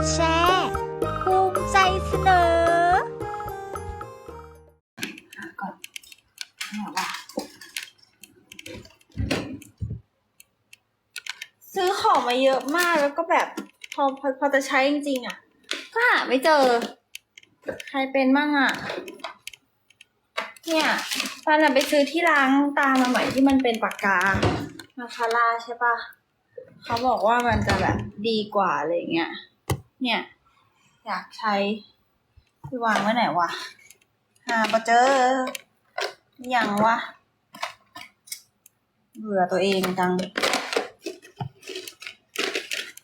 ดแชร์ภูมิใจเสนอก่อนไหนวะซื้อของมาเยอะมากแล้วก็แบบพอพอพอจะใช้จริงๆอะ ก็หาไม่เจอ ใครเป็นบ้างอะ เนี่ยปานอะไปซื้อที่ล้างตามาใหม่ที่มันเป็นปากกามาคาร่าใช่ปะเขาบอกว่ามันจะแบบดีกว่าอะไรเงี้ย เนี่ย อยากใช้ที่วางไว้ไหนวะ หาปะเจอย่างวะ เบื่อตัวเองจัง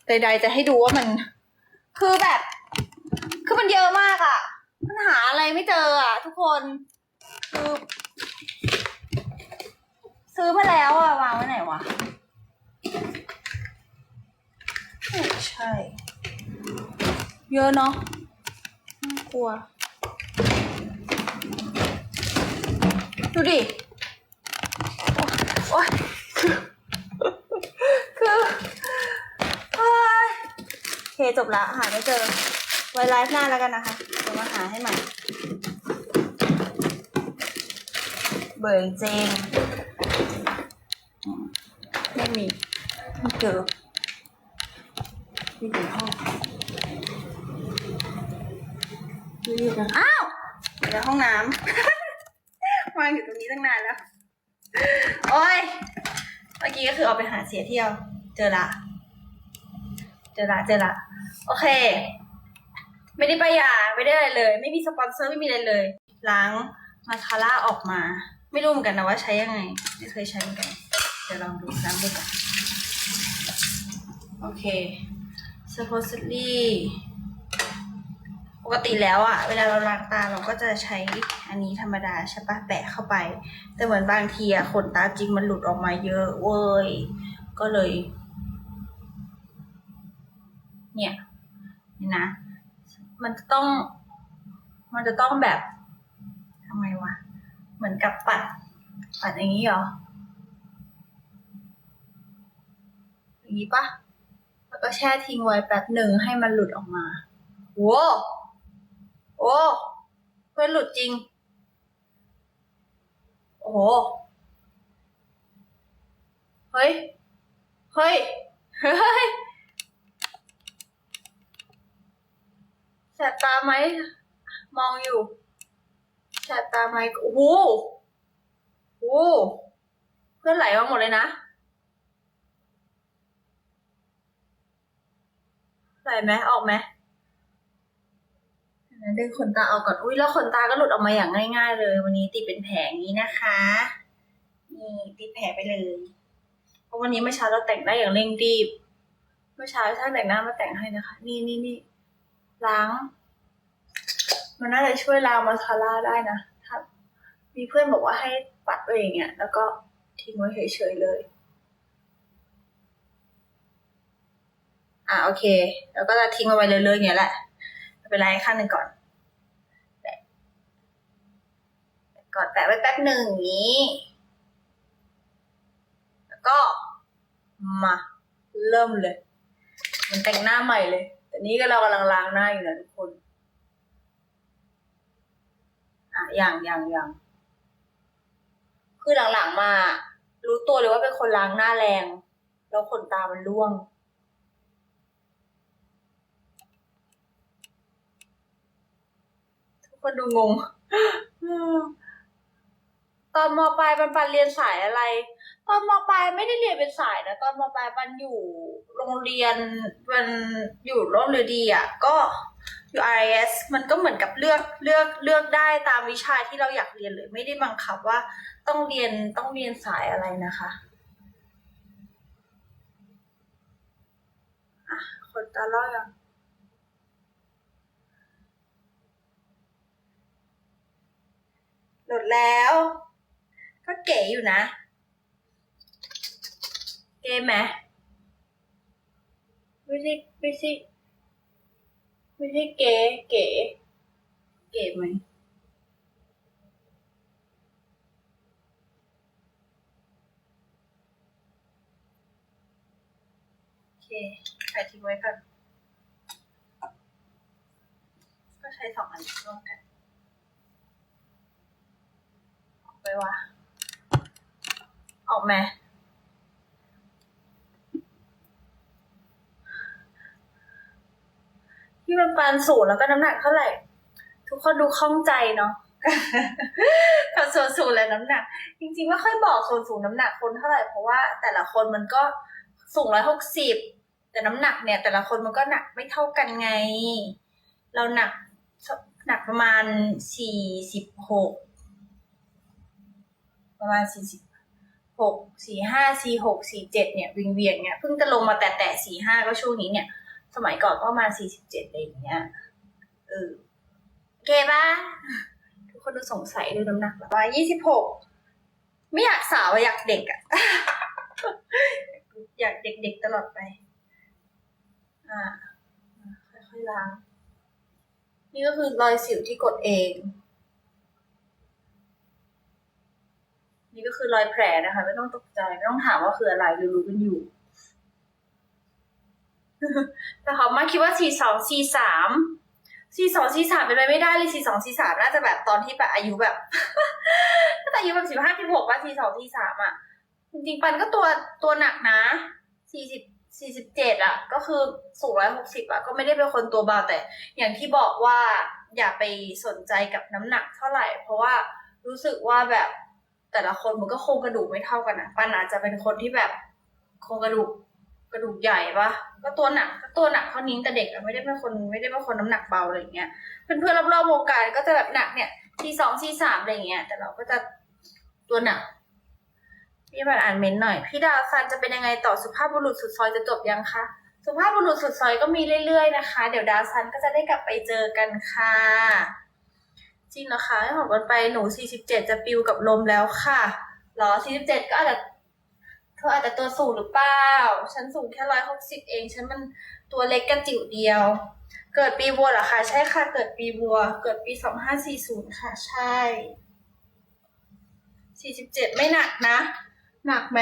ใดๆจะให้ดูว่ามัน คือแบบ คือมันเยอะมากอะ่ะมันหาอะไรไม่เจออะ ทุกคน คือซื้อมาแล้วอะ วางไว้ไหนวะไม่ใช่ เยอะเนาะน่ากลัว ดูดิ โอ๊ยคือคือเฮ้ยโอเคจบละ หาไม่เจอ ไว้ไลฟ์หน้าแล้วกันนะคะ เดี๋ยวมาหาให้ใหม่ เบื่อจริงไม่มี ไม่เจอไม่อยู่ในห้อง ไม่อยู่กันอ้าวอยู่ในห้องน้ำ วางอยู่ตรงนี้ตั้งนานแล้ว โอ้ย เมื่อกี้ก็คือเอาไปหาเสียเที่ยว เจอละ เจอละ เจอละ โอเค ไม่ได้ประหยัดไม่ได้อะไรเลย ไม่มีสปอนเซอร์ไม่มีอะไรเลย ล้างมาคาร่าออกมา ไม่รู้เหมือนกันนะว่าใช้ยังไง ไม่เคยใช้เหมือนกัน เดี๋ยวลองดูล้างดูกัน โอเค supposedly ปกติแล้วอะเวลาเราล้างตาเราก็จะใช้อันนี้ธรรมดาใช่ปะแปะเข้าไป แต่เหมือนบางทีอะขนตาจริงมันหลุดออกมาเยอะเว้ย ก็เลย เนี่ยนี่นะมันจะต้อง มันจะต้องแบบทำไงวะ เหมือนกับปัด ปัดอย่างนี้เหรอ อย่างนี้ปะแล้วก็แช่ทิ้งไว้แป๊บหนึ่งให้มันหลุดออกมาโว้ โอ้ เพื่อนหลุดจริง โอ้โห เฮ้ย เฮ้ย เฮ้ยแสบตาไหม มองอยู่แสบตาไหมโอ้โหโอ้เพื่อนไหลมาหมดเลยนะไหลไหมออกไหม นั้นดึงขนตาออกก่อน อุ้ยแล้วขนตาก็หลุดออกมาอย่างง่าย ๆ เลย วันนี้ติเป็นแผลงนี้นะคะ นี่ติแผลไปเลย เพราะวันนี้เมื่อเช้าเราแต่งได้อย่างเร่งรีบ เมื่อเช้าช่างแต่งหน้ามาแต่งให้นะคะ นี่นี่นี่ล้าง มันน่าจะช่วยล้างมาคาร่าได้นะถ้ามีเพื่อนบอกว่าให้ปัดไว้อย่างเงี้ย แล้วก็ทิ้งไว้เฉยๆเลย อะโอเค แล้วก็จะทิ้งเอาไว้เลยๆอย่างเงี้ยแหละ เป็นไรข้างหนึ่งก่อนแปะก่อนแปะไว้แป๊บหนึ่งอย่างนี้ แล้วก็มาเริ่มเลย มันแต่งหน้าใหม่เลยแต่นี้ก็เรากำลังล้างหน้าอยู่นะทุกคน อะอย่างอย่างอย่างคือหลังๆมา รู้ตัวเลยว่าเป็นคนล้างหน้าแรง แล้วขนตามันร่วง ทุกคนดูงงตอนมปลายปันปันเรียนสายอะไร ตอนมปลายไม่ได้เรียนเป็นสายนะตอนมปลายปันอยู่โรงเรียนมันอยู่ร่มเรือดีอะก็อยู่ RIS มันก็เหมือนกับเลือกเลือกเลือกได้ตามวิชาที่เราอยากเรียนเลย ไม่ได้บังคับว่าต้องเรียนต้องเรียนสายอะไรนะคะอะคนตาลอยอะ โห ลดแล้ว ก็เก๋อยู่นะ เก๋ไหมไม่ใช่ไม่ใช่ไม่ใช่เก๋เก๋เก๋ไหมโอเคถ่ายทิ้งไว้ก่อนก็ใช้สองอันร่วมกันออก ไปวะ ออกไหมที่มันปานสูงแล้วก็น้ำหนักเท่าไหร่ ทุกคนดูคล่องใจเนาะกับส่วนสูงและน้ำหนัก จริงๆไม่ค่อยบอกส่วนสูงน้ำหนักคนเท่าไหร่เพราะว่าแต่ละคนมันก็สูงร้อยหกสิบแต่น้ำหนักเนี่ย แต่ละคนมันก็หนักไม่เท่ากันไง เราหนักหนักประมาณสี่สิบหก ประมาณสี่สิบหกสี่ห้าสี่หกสี่เจ็ดเนี่ยวิงเวียงเนี่ยเพิ่งจะลงมาแต่แต่สี่ห้าก็ช่วงนี้เนี่ย สมัยก่อนก็ประมาณสี่สิบเจ็ดอะไรอย่างเงี้ยเออโอเคปะทุกคนดูสงสัยดูน้ำหนักแบบว่ายี่สิบหกไม่อยากสาวอยากเด็กอะอยากเด็กๆตลอดไป อ่าอ่าค่อยๆล้างนี่ก็คือรอยสิวที่กดเอง ก็คือรอยแผลนะคะ ไม่ต้องตกใจ ไม่ต้องถามว่าคืออะไรรู้ๆกันอยู่ แต่เขามาคิดว่าสี่สองสี่สามสี่สองสี่สามเป็นไปไม่ได้เลยสี่สองสี่สามน่าจะแบบตอนที่แบบอายุแบบน่าจะอายุแบบสิบห้าสิบหกว่าสี่สองสี่สามอะ จริงๆปันก็ตัวตัวหนักนะสี่สิบสี่สิบเจ็ดอะ ก็คือสูงร้อยหกสิบอะ ก็ไม่ได้เป็นคนตัวเบาแต่ อย่างที่บอกว่าอย่าไปสนใจกับน้ำหนักเท่าไหร่ เพราะว่ารู้สึกว่าแบบ แต่ละคนมันก็โครงกระดูกไม่เท่ากันนะปันอาจจะเป็นคนที่แบบโครงกระดูกกระดูกใหญ่ปะก็ตัวหนักก็ตัวหนักเท่านี้แต่เด็กอะไม่ได้เป็นคนไม่ได้เป็นคนน้ำหนักเบาอะไรอย่างเงี้ยเพื่อนๆรอบๆวงการก็จะแบบหนักเนี่ยทีสองทีสามอะไรเงี้ย แต่เราก็จะตัวหนักพี่บันอ่านเม้นหน่อย พี่ดาวซันจะเป็นยังไงต่อสุภาพบุรุษสุดซอยจะจบยังคะสุภาพบุรุษสุดซอยก็มีเรื่อยๆนะคะ เดี๋ยวดาวซันก็จะได้กลับไปเจอกันค่ะ จริงนะคะให้บอกกันไปหนู 47 จะปิวกับลมแล้วค่ะหรอ 47 ก็อาจจะเธออาจจะตัวสูงหรือเปล่า ฉันสูงแค่ร้อยหกสิบเอง ฉันมันตัวเล็กกระจิ๋วเดียว เกิดปีวัวเหรอคะ ใช่ค่ะ เกิดปีวัว เกิดปี2540ค่ะ ใช่47ไม่หนักนะ หนักไหม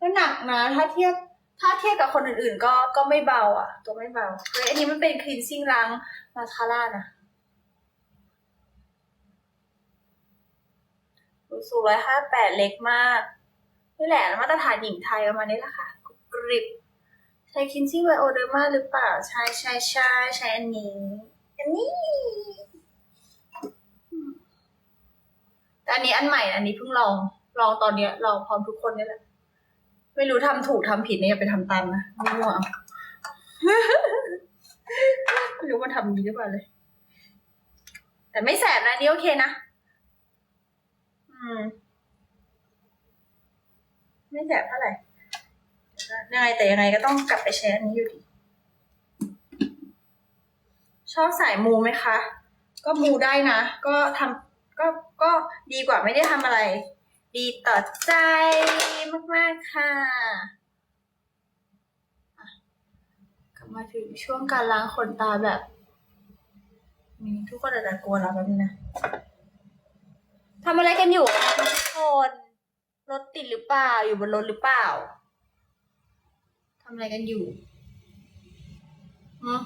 ก็หนักนะ ถ้าเทียบ ถ้าเทียบกับคนอื่นๆ ก็ ก็ไม่เบาอะ ตัวไม่เบาเฮ้ยอันนี้มันเป็นคลีนซิ่งล้างมาคาร่านะ สูงร้อยห้าแปดเล็กมาก นี่แหละมาตรฐานหญิงไทยประมาณนี้แหละค่ะกริบใช้คินซิ่งไวโอเดอร์มาหรือเปล่า ใช่ใช่ใช่ใช้อันนี้ อันนี้แต่อันนี้อันใหม่อันนี้เพิ่งลอง ลองตอนเนี้ยลองพร้อมทุกคนนี่แหละ ไม่รู้ทำถูกทำผิดเนี่ยอย่าไปทำตามนะมั่วไม่รู้ว่าทำดีหรือเปล่าเลย แต่ไม่แสบนะนี่โอเคนะ อืม ไม่แสบเท่าไหร่ยังไงแต่ยังไงก็ต้องกลับไปใช้อันนี้อยู่ดี ชอบสายมูไหมคะ ก็มูได้นะ ก็ทำก็ก็ดีกว่าไม่ได้ทำอะไร ดีต่อใจมาก ๆ ค่ะอะกลับมาถึงช่วงการล้างขนตาแบบนี่ทุกคนอาจจะกลัวเราแบบนี้นะ ทำอะไรกันอยู่คะทุกคนรถติดหรือเปล่า อยู่บนรถหรือเปล่าทำอะไรกันอยู่ฮะ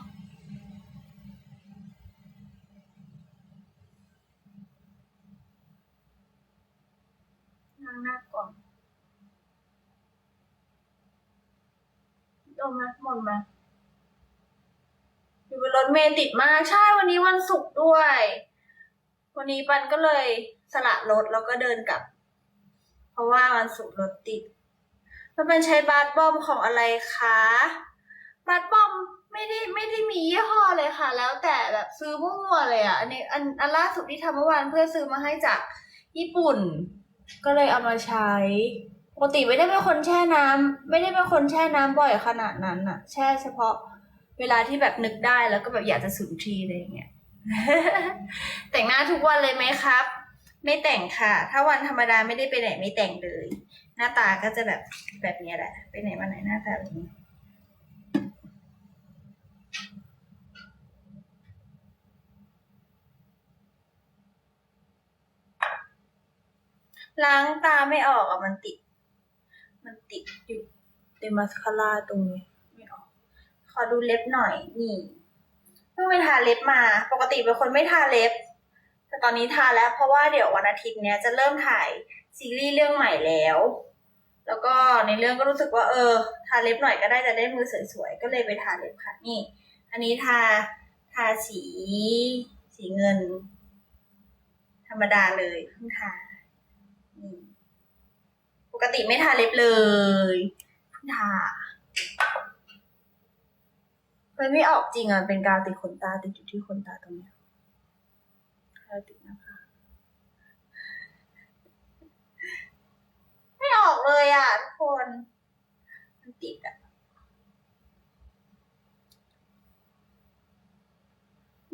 นั่งหน้าก่อนโดนไหมหมดไหมอยู่บนรถเมล์ติดมาก ใช่วันนี้วันศุกร์ด้วย วันนี้ปันก็เลย สละรถแล้วก็เดินกลับ เพราะว่าวันศุกร์รถติดมันเป็นใช้บาสบอมของอะไรคะบาสบอมไม่ได้ไม่ได้มียี่ห้อเลยค่ะ แล้วแต่แบบซื้อมั่วๆเลยอะอันนี้อันอันล่าสุดที่ทำเมื่อวานเพื่อซื้อมาให้จากญี่ปุ่น ก็เลยเอามาใช้ปกติไม่ได้เป็นคนแช่น้ำไม่ได้เป็นคนแช่น้ำบ่อยขนาดนั้นอะ แช่เฉพาะเวลาที่แบบนึกได้แล้วก็แบบอยากจะสูบทีอะไรอย่างเงี้ยแต่งหน้าทุกวันเลยไหมครับ ไม่แต่งค่ะ ถ้าวันธรรมดาไม่ได้ไปไหนไม่แต่งเลย หน้าตาก็จะแบบแบบนี้แหละ ไปไหนมาไหนหน้าตาแบบนี้ล้างตาไม่ออกอะมันติด มันติดอยู่ในมาสคาร่าตรงนี้ไม่ออก ขอดูเล็บหน่อยนี่เพิ่งไปทาเล็บมา ปกติเป็นคนไม่ทาเล็บ แต่ตอนนี้ทาแล้วเพราะว่าเดี๋ยววันอาทิตย์เนี้ยจะเริ่มถ่ายซีรีส์เรื่องใหม่แล้ว แล้วก็ในเรื่องก็รู้สึกว่าเออ ทาเล็บหน่อยก็ได้จะได้มือสวยๆ ก็เลยไปทาเล็บค่ะนี่ อันนี้ทาทาสี สีเงิน ธรรมดาเลยเพิ่งทาปกติไม่ทาเล็บเลยเพิ่งทาเฮ้ยไม่ออกจริงอะเป็นกาวติดขนตาติดอยู่ที่ขนตาตรงเนี้ยกาวติดนะคะ ไม่ออกเลยอะทุกคนมันติดอะ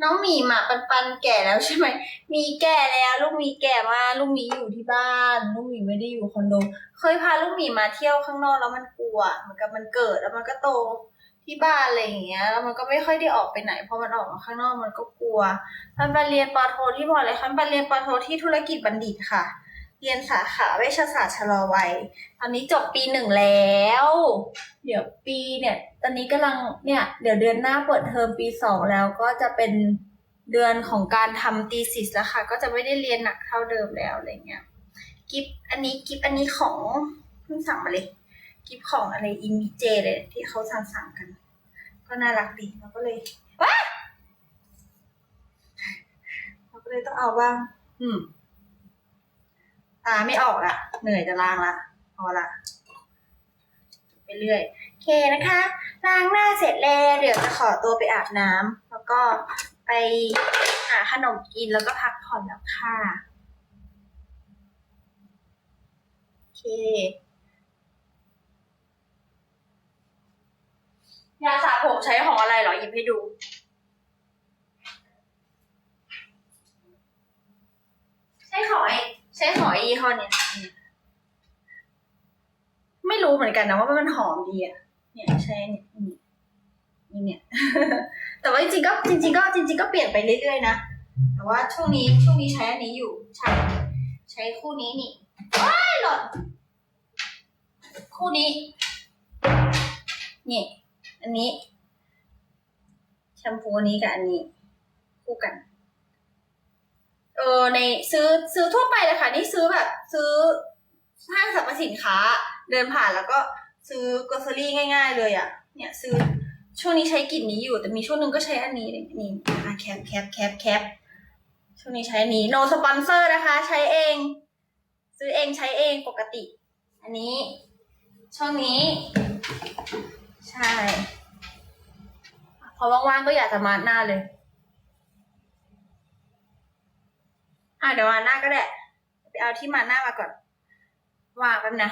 น้องหมีหมาปันปันแก่แล้วใช่ไหม มีแก่แล้วลูกมีแก่มากลูกมีอยู่ที่บ้าน ลูกมีไม่ได้อยู่คอนโด เคยพาลูกหมีมาเที่ยวข้างนอกแล้วมันกลัวเหมือนกับมันเกิดแล้วมันก็โตที่บ้านอะไรอย่างเงี้ย แล้วมันก็ไม่ค่อยได้ออกไปไหนพอมันออกมาข้างนอกมันก็กลัวมันไปเรียนปอโทที่บอกเลยค่ะมันไปเรียนปอโทที่ธุรกิจบัณฑิตค่ะ เรียนสาขาเวชศาสตร์ชะลอวัย ตอนนี้จบปีหนึ่งแล้ว เดี๋ยวปีเนี่ย ตอนนี้กำลังเนี่ย เดี๋ยวเดือนหน้าเปิดเทอมปีสองแล้วก็จะเป็นเดือนของการทำตีสิสแล้วค่ะ ก็จะไม่ได้เรียนหนักเท่าเดิมแล้วอะไรเงี้ย กิฟอันนี้กิฟอันนี้ของเพิ่งสั่งมาเลย กิฟของอะไรอินมิเจเลยที่เขาสั่งสั่งๆกัน ก็น่ารักดีเราก็เลยว้าเราก็เลยต้องเอาบ้าง อืม ตาไม่ออกละเหนื่อยจะล้างละพอละไปเรื่อยโอเคนะคะล้างหน้าเสร็จแล้วเดี๋ยวจะขอตัวไปอาบน้ำแล้วก็ไปหาขนมกินแล้วก็พักผ่อนแล้วค่ะโอเคยาสระผมใช้ของอะไรเหรอหยิบให้ดูใช้ของไอ้ ใช้ของไอ้ยี่ห้อเนี่ยเนี่ยไม่รู้เหมือนกันนะว่ามันหอมดีอะ เนี่ยใช้เนี่ยอืมนี่เนี่ย แต่ว่าจริงๆก็จริง ๆ ก็จริง ๆ ก็เปลี่ยนไปเรื่อยๆนะ แต่ว่าช่วงนี้ช่วงนี้ใช้อันนี้อยู่ ใช้ใช้คู่นี้นี่ว้ายหล่นคู่นี้ นี่ อันนี้ แชมพูอันนี้กับอันนี้ คู่กัน เออในซื้อซื้อทั่วไปเลยค่ะนี่ซื้อแบบ ซื้อห้างสรรพสินค้า เดินผ่านแล้วก็ซื้อกอสรี่ง่าย ๆ เลยอะ่ะ เนี่ยซื้อช่วงนี้ใช้กลิ่นนี้อยู่ แต่มีช่วงหนึ่งก็ใช้อันนี้นี่อะแคปแคปแคปแคปช่วงนี้ใช้อันนี้ no sponsor นะคะ ใช้เอง ซื้อเองใช้เองปกติ อันนี้ ช่วงนี้ ใช่ พอว่างๆก็อยากจะมาหน้าเลย เดี๋ยวมาหน้าก็ได้ไปเอาที่มาหน้ามาก่อนวางแป๊บนะ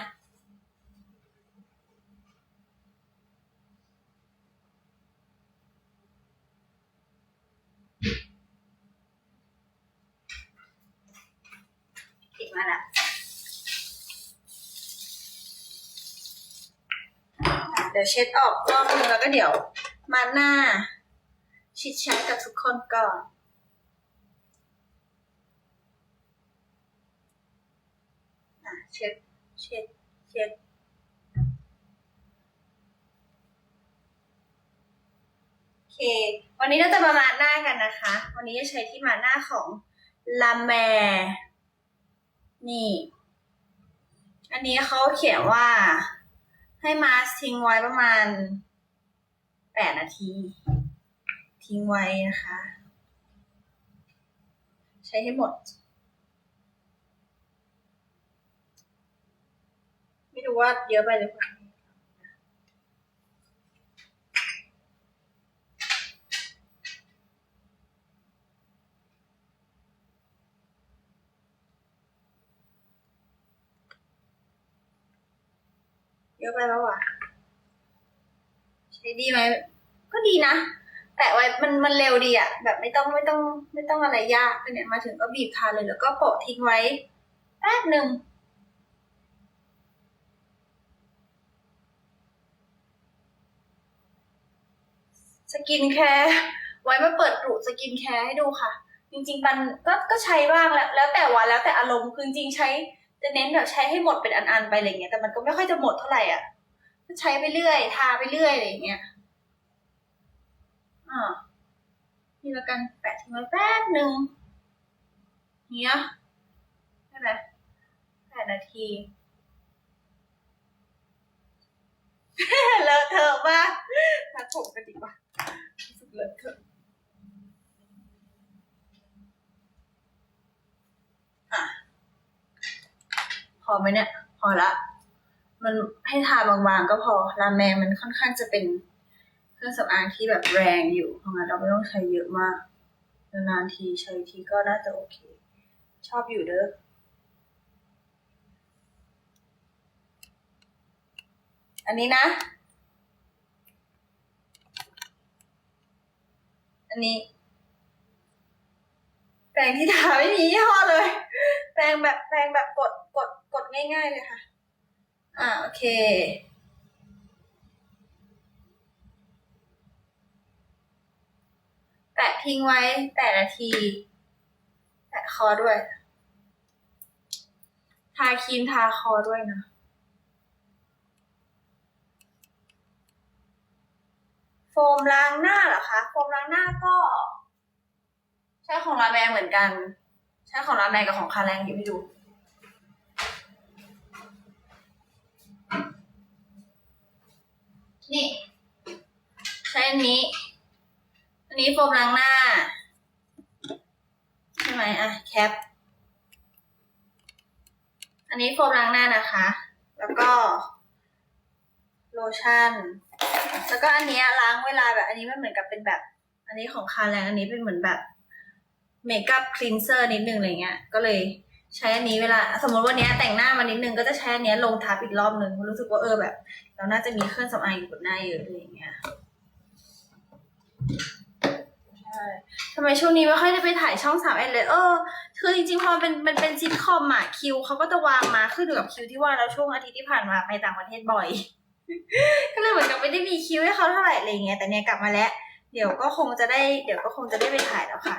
ติดมาละเดี๋ยวเช็ดออกรอบนึงแล้วก็เดี๋ยวมาหน้าชิดแชทกับทุกคนก่อน อะ เช็ดเช็ดเช็ดโอเค วันนี้เราจะมามาหน้ากันนะคะ วันนี้จะใช้ที่มาหน้าของลาแมนี่ อันนี้เขาเขียนว่าให้มาสทิ้งไว้ประมาณแปดนาที ทิ้งไว้นะคะ ใช้ให้หมด ไม่รู้ว่าเยอะไปหรือเปล่าเยอะไปแล้วอะ ใช้ดีไหม ก็ดีนะแต่ไว้มันมันเร็วดีอะ แบบไม่ต้องไม่ต้อง ไม่ต้องอะไรยากเนี่ยมาถึงก็บีบทาเลยแล้วก็โปะทิ้งไว้แป๊บหนึ่ง สกินแคร์ไว้มาเปิดกลุ่สกินแคร์ให้ดูค่ะ จริงๆปันก็ก็ใช้บ้างแล้วแล้วแต่วันแล้วแต่อารมณ์คือจริงใช้จะเน้นแบบใช้ให้หมดเป็นอันๆไปอะไรเงี้ยแต่มันก็ไม่ค่อยจะหมดเท่าไหร่อะก็ใช้ไปเรื่อยทาไปเรื่อยอะไรเงี้ยอ่านี่ล้วกันแปะทิ้งไว้แป๊บหนึ่งเนี้ยได้ไหมแปดนาทีเลอะเทอะมากตัดผมกันดีกว่า พอไหมเนี่ย พอละ มันให้ทาบางๆก็พอราแมงมันค่อนข้างจะเป็นเครื่องสำอางที่แบบแรงอยู่เพราะงั้นเราไม่ต้องใช้เยอะมากนานๆทีใช้ทีก็น่าจะโอเค ชอบอยู่เด้ออันนี้นะ อันนี้ แปรงที่ทาไม่มียี่ห้อเลย แปรงแบบแปรงแบบกดกดกดง่ายๆเลยค่ะ อ่าโอเคแปะทิ้งไว้แปดนาที แปะคอด้วย ทาครีมทาคอด้วยนะ ฟมล้างหน้าเหรอคะ โฟมล้างหน้าก็ ใช้ของลาแมเหมือนกัน ใช้ของลาแมกับของคาแรงอยู่ให้ดูนี่ ใช้อันนี้ อันนี้โฟมล้างหน้า ใช่ไหมอะแคป อันนี้โฟมล้างหน้านะคะ แล้วก็ โลชั่น แล้วก็อันเนี้ยล้างเวลาแบบ อันนี้มันเหมือนกับเป็นแบบ อันนี้ของคาแรงอันนี้เป็นเหมือนแบบเมคอัพคลีนเซอร์นิดนึงอะไรเงี้ย ก็เลยใช้อันนี้เวลา สมมติวันนี้แต่งหน้ามานิดนึงก็จะใช้อันนี้ลงทับอีกรอบนึงรู้สึกว่าเออแบบ เราน่าจะมีเครื่องสำอางอยู่บนหน้าเยอะอะไรเงี้ยใช่ทำไมช่วงนี้ไม่ค่อยได้ไปถ่ายช่องสามเอ็ดเลยเออคือจริงๆพอเป็นมันเป็นซิทคอมอะคิวเขาก็จะวางมาขึ้นอยู่กับคิวที่ว่าแล้วช่วงอาทิตย์ที่ผ่านมาไปต่างประเทศบ่อย ก็เลยเหมือนกับไม่ได้มีคิวให้เขาเท่าไหร่อะไรเงี้ยแต่เนี่ยกลับมาแล้ว เดี๋ยวก็คงจะได้ เดี๋ยวก็คงจะได้ไปถ่ายแล้วค่ะ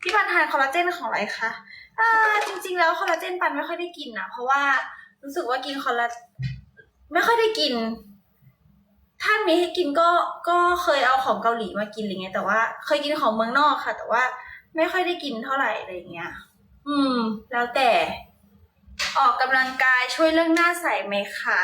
พี่ปันทานคอลลาเจนของอะไรคะอ่าจริง ๆ แล้วคอลลาเจนปันไม่ค่อยได้กินนะเพราะว่ารู้สึกว่ากินคอลลาไม่ค่อยได้กิน ถ้ามีให้กินก็ก็เคยเอาของเกาหลีมากินอะไรเงี้ยแต่ว่าเคยกินของเมืองนอกค่ะ แต่ว่าไม่ค่อยได้กินเท่าไหร่อะไรเงี้ย อืม แล้วแต่ ออกกำลังกายช่วยเรื่องหน้าใสไหมคะ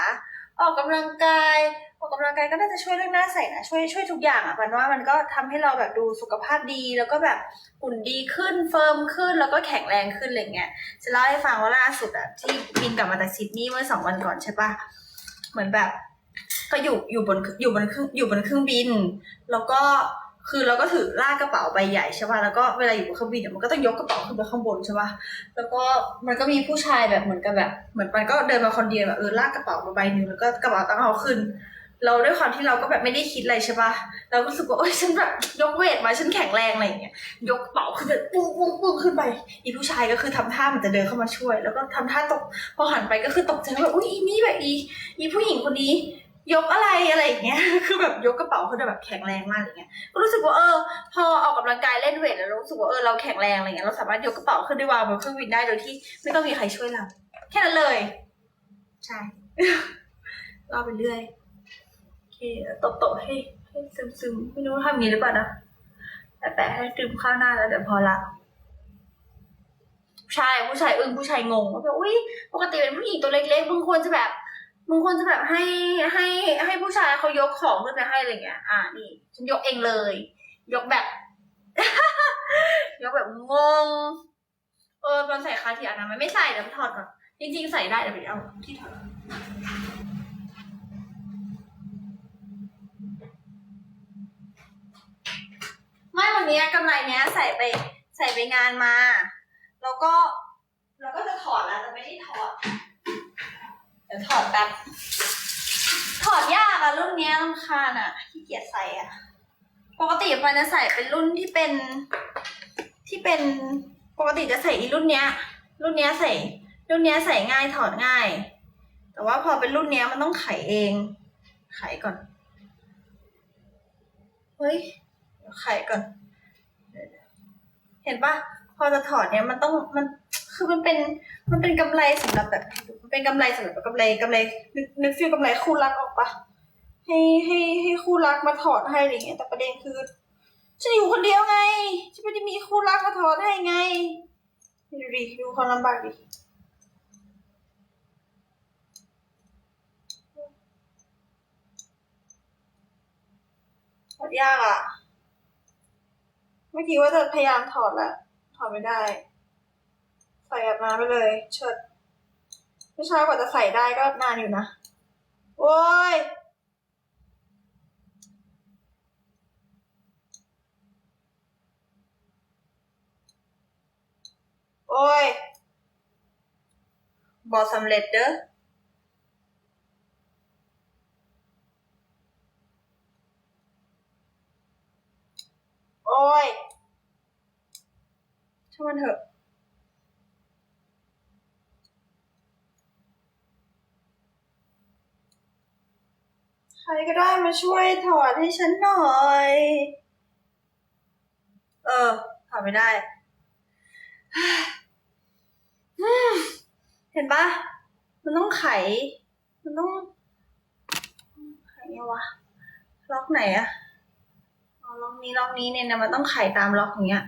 ออกกำลังกายออกกำลังกายก็น่าจะช่วยเรื่องหน้าใสนะช่วยช่วยทุกอย่างอะปันว่ามันก็ทำให้เราแบบดูสุขภาพดี แล้วก็แบบหุ่นดีขึ้นเฟิร์มขึ้นแล้วก็แข็งแรงขึ้นอะไรเงี้ยจะเล่าให้ฟังว่าล่าสุดอะที่บินกลับมาจากซิดนีย์เมื่อสองวันก่อนใช่ปะเหมือนแบบก็อยู่อยู่บนอยู่บนเครื่องอยู่บนเครื่องบิน แล้วก็ คือเราก็ถือลากกระเป๋าใบใหญ่ใช่ป่ะแล้วก็เวลาอยู่บนเครื่องบินเนี่ยมันก็ต้องยกกระเป๋าขึ้นไปข้างบนใช่ป่ะแล้วก็มันก็มีผู้ชายแบบเหมือนกับแบบ เหมือนมันก็เดินมาคนเดียวแบบเออลากกระเป๋ามาใบหนึ่งแล้วก็กระเป๋าตั้งเอาขึ้น เราด้วยความที่เราก็แบบไม่ได้คิดอะไรใช่ป่ะเราก็รู้สึกว่าโอ๊ยฉันแบบยกเวทมาฉันแข็งแรงอะไรอย่างเงี้ยยกกระเป๋าขึ้นไปปุ้งปุ้งปุ้งขึ้นไป อีผู้ชายก็คือทำท่ามันจะเดินเข้ามาช่วย แล้วก็ทำท่าตกพอหันไปก็คือตกใจว่าอุ้ยอีนี่แบบอีอีผู้หญิงคนนี้ ยกอะไรอะไรอย่างเงี้ย คือแบบยกกระเป๋าเขาจะแบบแข็งแรงมากอย่างเงี้ย ก็รู้สึกว่าเออ พอออกกำลังกายเล่นเวทแล้วรู้สึกว่าเออเราแข็งแรงอะไรเงี้ย เราสามารถยกกระเป๋าขึ้นได้วางบนเครื่องบินได้โดยที่ไม่ต้องมีใครช่วยเรา แค่นั้นเลย ใช่เล่าไปเรื่อยโอเคตบโตะให้ให้ซึมซึมๆไม่รู้ทำอย่างนี้หรือเปล่านะแต่แปะให้ซึมข้าวหน้าแล้วเดี๋ยวพอละใช่ผู้ชายอึ้งผู้ชายงงว่าแบบอุ้ยปกติเป็นผู้หญิงตัวเล็กๆมึงควรจะแบบ มึงควรจะแบบให้ให้ให้ผู้ชายเขายกของขึ้นไปให้อะไรเงี้ย อ่านี่ฉันยกเองเลย ยกแบบ ยกแบบงง เออตอนใส่คาที่อันนั้นมันไม่ใส่เดี๋ยวไปถอดก่อน จริงๆใส่ได้เดี๋ยวไปเอาที่ถอดไม่วันนี้กำไรเนี้ยใส่ไปใส่ไปงานมา แล้วก็ แล้วก็จะถอดแล้วแต่ไม่ได้ถอด เดี๋ยวถอดแป๊บ ถอดยากอะรุ่นเนี้ยรำคาญอะขี้เกียจใส่อะปกติมันจะใส่เป็นรุ่นที่เป็น ที่เป็นปกติจะใส่อีรุ่นเนี้ย รุ่นเนี้ยใส่ รุ่นเนี้ยใส่ง่ายถอดง่าย แต่ว่าพอเป็นรุ่นเนี้ยมันต้องไขเอง ไขก่อน เฮ้ยไขก่อนเดี๋ยวๆเห็นปะพอจะถอดเนี้ยมันต้องมัน คือมันเป็นมันเป็นกำไรสำหรับแบบมันเป็นกำไรสำหรับกำไรกำไรนึกนึกฟีลกำไรคู่รักออกปะให้ให้ให้คู่รักมาถอดให้อะไรเงี้ยแต่ประเด็นคือฉันอยู่คนเดียวไงฉันไม่ได้มีคู่รักมาถอดให้ไงดูดิดูความลำบากดิถอดยากอะ เมื่อกี้ว่าจะพยายามถอดแหละถอดไม่ได้ ใส่แบบน้ำไปเลยเชิดไม่ช้ากว่าจะใส่ได้ก็นานอยู่นะโอ้ยโอ้ยบอสำเร็จเด้อโอ้ยช่างมันเถอะ รก็ได้มาช่วยถอดให้ฉันหน่อย เออถอดไม่ได้ เห็นปะมันต้องไข มันต้อง ไขไงวะ ล็อกไหนอะล็อกนี้ล็อกนี้เนี่ยนะมันต้องไขตามล็อกอย่างเงี้ย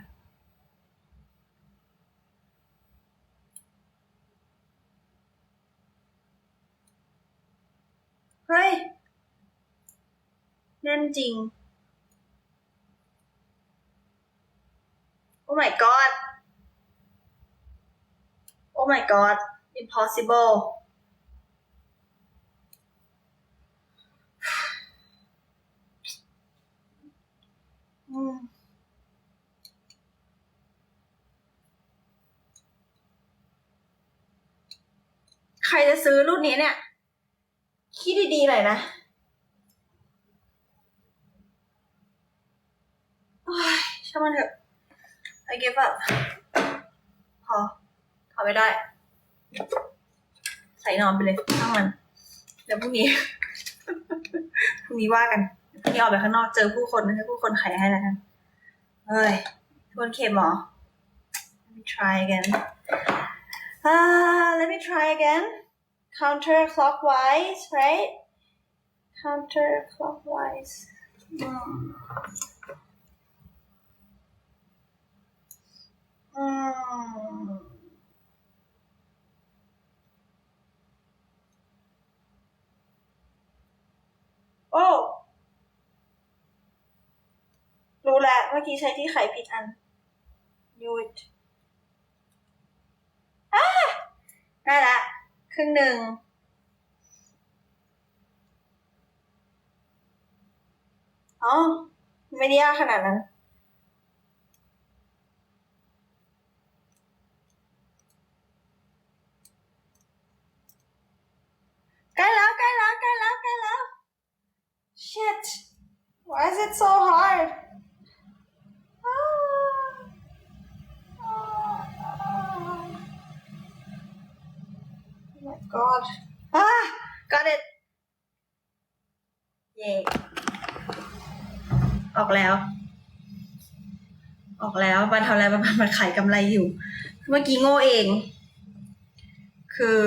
เฮ้ย แน่นจริง โอ้ my god โอ้ my god impossible ใครจะซื้อรุ่นนี้เนี่ย คิดดีๆหน่อยนะโอ้ย ช่างมันเถอะ I give up พอถอไม่ได้ ใส่นอนไปเลยช่างมัน เดี๋ยวพรุ่งนี้ พรุ่งนี้ว่ากันพรุ่งนี้ออกไปข้างนอกเจอผู้คนให้ผู้คนไขให้แล้วกันเฮ้ยทวนเข็มหรอ Let me try again ah let me try again counter clockwise right counter clockwise อืมอืม โอ้ รู้แล้วเมื่อกี้ใช้ที่ไขผิดอัน knew it อ่าได้ละครึ่งหนึ่งอ๋อ ไม่ได้ยากขนาดนั้น ใกล้แล้วใกล้แล้วใกล้แล้วใกล้แล้ว Shit it so hard oh my god ah got it เย่ออกแล้ว ออกแล้วมันทำอะไรมันมันขายกำไรอยู่ เมื่อกี้โง่เอง คือ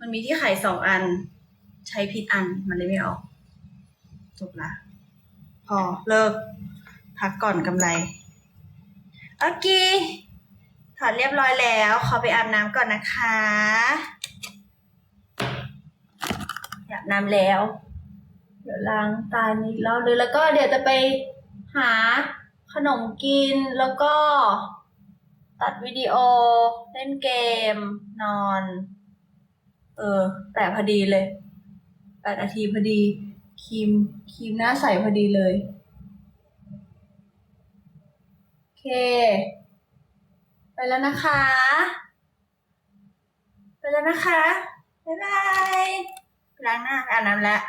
มันมีที่ไขสองอัน ใช้ผิดอันมันเลยไม่ออก จบละ พอเลิก พักก่อนกำไรโอเคถอดเรียบร้อยแล้ว ขอไปอาบน้ำก่อนนะคะอาบน้ำแล้ว เดี๋ยวล้างตานิดแล้วเลยแล้วก็เดี๋ยวจะไปหาขนมกินแล้วก็ ตัดวิดีโอ เล่นเกม นอน เออ แต่พอดีเลยแปดนาทีพอดี ครีมครีมหน้าใสพอดีเลย โอเค ไปแล้วนะคะ ไปแล้วนะคะ บ๊ายบายล้างหน้าอาบน้ำแล้ว